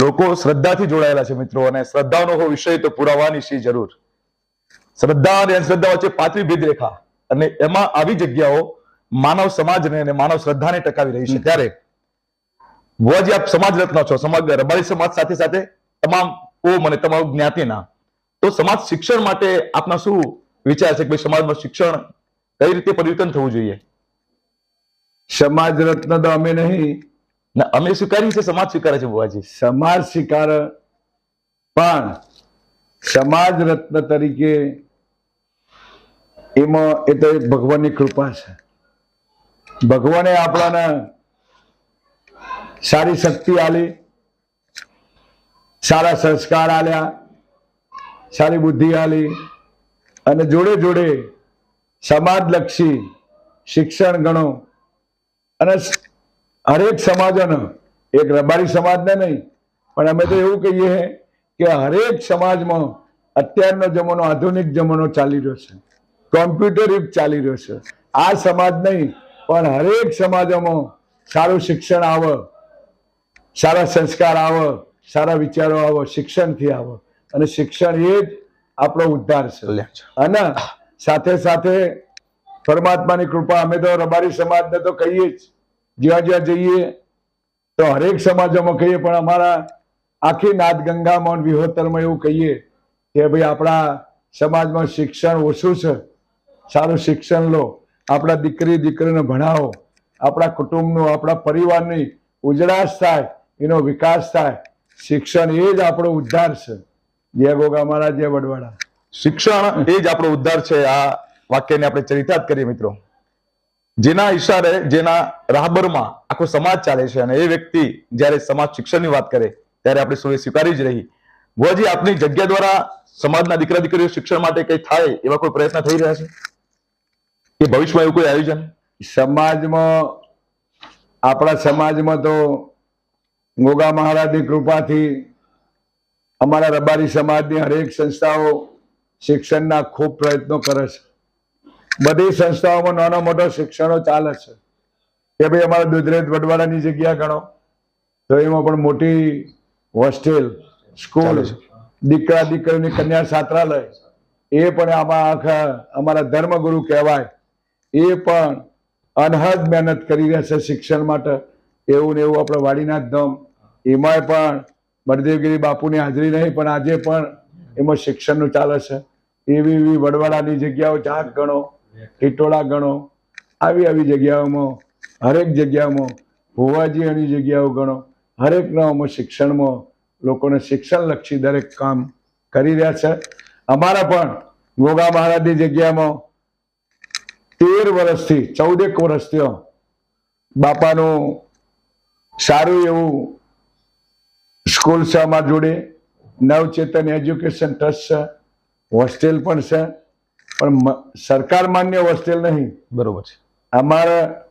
લોકો શ્રદ્ધાથી જોડાયેલા છે મિત્રો અને શ્રદ્ધાનો હો વિષય તો પુરાવાની છે જરૂર? શ્રદ્ધા અને અંધશ્રદ્ધા વચ્ચે પાતળી ભેદ રેખા અને એમાં આવી જગ્યાઓ માનવ સમાજને અને માનવ શ્રદ્ધાને ટકાવી રહી છે. ત્યારે વજ આપ સમાજ રત્ન છો સમાજ રબારી સમાજ સાથે સાથે તમામ ઓમ અને તમામ જ્ઞાતિના. તો સમાજ શિક્ષણ માટે આપના શું વિચાર છે કે ભાઈ સમાજમાં શિક્ષણ કઈ રીતે પરિવર્તન થવું જોઈએ? સમાજ રત્ન તો અમે નહીં ના, અમે સ્વીકારીએ છે સમાજ સ્વીકારે છે ભુવાજી સમાજ સ્વીકાર પણ સમાજ રત્ન તરીકે એમાં એ તો ભગવાનની કૃપા છે. ભગવાને આપણાને સારી શક્તિ આલી સારા સંસ્કાર આલ્યા સારી બુદ્ધિ આલી અને જોડે જોડે સમાજલક્ષી શિક્ષણ ગણો અને હરેક સમાજોનો એક રબારી સમાજને નહીં પણ અમે તો એવું કહીએ કે હરેક સમાજમાં અત્યારનો જમાનો આધુનિક જમાનો ચાલી રહ્યો છે. કોમ્પ્યુટર યુગ ચાલી રહ્યો છે. આ સમાજ નહીં પણ હરેક સમાજોમાં સારું શિક્ષણ આવે સારા સંસ્કાર આવે સારા વિચારો આવે શિક્ષણથી આવે. અને શિક્ષણ એ જ આપણો ઉદ્ધાર છે. છે. અને સાથે સાથે પરમાત્માની કૃપા અમે તો રબારી સમાજને તો કહીએ જ. જ્યાં જ્યાં જઈએ, તો હરેક સમાજોમાં કહીએ, પણ અમારા આખી નાદ ગંગામાં વિહોતરમાં એવું કહીએ કે ભાઈ આપણા સમાજમાં શિક્ષણ ઓછું છે, સારું શિક્ષણ લો, આપણા દીકરી, દીકરીને ભણાવો, આપણા કુટુંબનું, આપણા પરિવારની ઉજળાશ થાય, એનો વિકાસ થાય. શિક્ષણ એ જ આપણો ઉદ્ધાર છે. જય ગોગા મહારાજ, જય વડવાડા. શિક્ષણ એ જ આપણો ઉદ્ધાર છે. આ વાક્યને આપણે ચરિતાર્થ કરીએ મિત્રો. જેના ઈશારે, જેના રાહબરમાં આખો સમાજ ચાલે છે અને એ વ્યક્તિ જ્યારે સમાજ શિક્ષણની વાત કરે, ત્યારે આપણે સૌએ સ્વીકારી જ રહી. ભુવાજી, આપની જગ્યા દ્વારા સમાજના દીકરા દીકરીઓ શિક્ષણ માટે કઈ થાય એવા કોઈ પ્રયત્ન થઈ રહ્યા છે? કે ભવિષ્યમાં એવું કોઈ આયોજન? સમાજમાં, આપણા સમાજમાં તો ગોગા મહારાજની કૃપાથી અમારા રબારી સમાજની હરેક સંસ્થાઓ શિક્ષણના ખૂબ પ્રયત્નો કરે છે. બધી સંસ્થાઓમાં નાનો મોટો શિક્ષણો ચાલે છે. કે ભાઈ અમારા દુધરેજ વડવાડાની જગ્યા ગણો. તો એમાં પણ મોટી હોસ્ટેલ સ્કૂલ દીકરા દીકરીની કન્યા છાત્રાલય એ પણ આમાં આખા અમારા ધર્મગુરુ કહેવાય. એ પણ અનહદ મહેનત કરી રહ્યા છે શિક્ષણ માટે. એવું ને એવું આપણે વાડીનાથ ધામ. એમાંય પણ બળદેવગીરી બાપુની હાજરી નહીં પણ આજે પણ એમાં શિક્ષણનું ચાલે છે. એવી એવી વડવાડાની જગ્યાઓ ચાક ગણો. ટીટોળા ગણો. આવી આવી જગ્યાઓમાં, હરેક જગ્યામાં હોવાજીની જગ્યાઓ ગણો. હરેક નામમાં શિક્ષણમાં લોકોને શિક્ષણલક્ષી દરેક કામ કરી રહ્યા છે. અમારા પણ ગોગા મહારાજની જગ્યામાં તેર વર્ષથી, ચૌદેક વર્ષથી બાપાનું સારું એવું સ્કૂલ છે અમારા જોડે. નવચેતન એજ્યુકેશન ટ્રસ્ટ છે. હોસ્ટેલ પણ છે. પણ સરકાર માન્ય હોસ્ટેલ નહીં. બરોબર છે. અમારા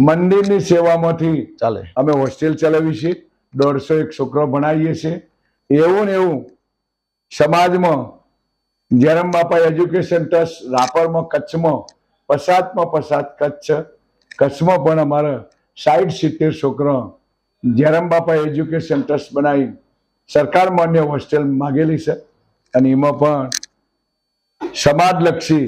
મંદિરની સેવામાંથી ચાલે. અમે હોસ્ટેલ ચલાવી છીએ. દોઢસો એક છોકરો ભણાવીએ છીએ. એવું ને એવું સમાજમાં જયરામ બાપા એજ્યુકેશન ટ્રસ્ટ રાપરમાં કચ્છમાં પસાતમાં પસાત કચ્છ કચ્છમાં પણ અમારા સાઠ સિત્તેર છોકરો જયરામ બાપા એજ્યુકેશન ટ્રસ્ટ બનાવી સરકાર માન્ય હોસ્ટેલ માગેલી છે. અને એમાં પણ સમાજલક્ષી,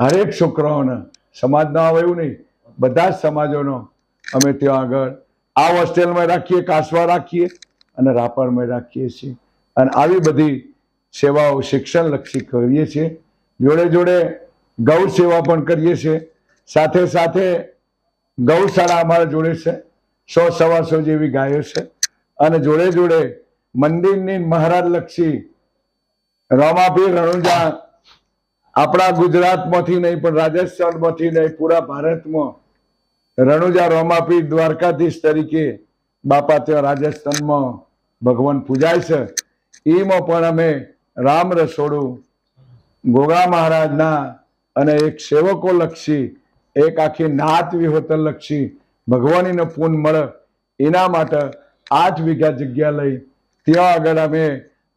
હરેક છોકરાઓને સમાજ ના આવે એવું નહીં, બધા જ સમાજોનો અમે ત્યાં આગળ આ હોસ્ટેલમાં રાખીએ, કાસવા રાખીએ અને રાપરમાં રાખીએ છીએ. અને આવી બધી સેવાઓ શિક્ષણલક્ષી કરીએ છીએ. જોડે જોડે ગૌ સેવા પણ કરીએ છીએ. સાથે સાથે ગૌશાળા અમારા જોડે છે. સો સવાસો જેવી ગાયો છે. અને જોડે જોડે મંદિરની મહારાજલક્ષી રમાપીર રણુજા આપણા ગુજરાતમાંથી નહીં, પણ રાજસ્થાનમાંથી નહીં, પૂરા ભારતમાં રણુજા રોમાપીઠ દ્વારકાધીશ તરીકે બાપા ત્યાં રાજસ્થાનમાં ભગવાન પૂજાય છે. એમાં પણ અમે રામ રસોડું, ગોગા મહારાજના અને એક સેવકો લક્ષી, એક આખી નાત વિહોતર લક્ષી ભગવાનીનો પૂન મળે, એના માટે આઠ વીઘા જગ્યા લઈ, ત્યાં આગળ અમે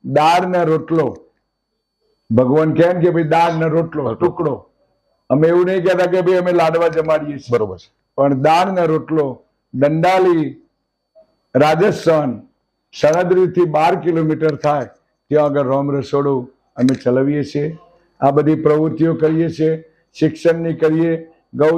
દાળના રોટલો ભગવાન કેમ કે ભાઈ દાળ ને રોટલો ટુકડો. અમે એવું નહીં કહેતા કે ભાઈ અમે લાડવા જમાડીએ છીએ. બરોબર છે. પણ દાળ ને રોટલો દંડાલી રાજસ્થાન સણદરીથી બાર કિલોમીટર થાય ત્યાં આગળ રોમ રસોડું અમે ચલાવીએ છીએ. આ બધી પ્રવૃત્તિઓ કરીએ છીએ શિક્ષણની કરીએ ગૌ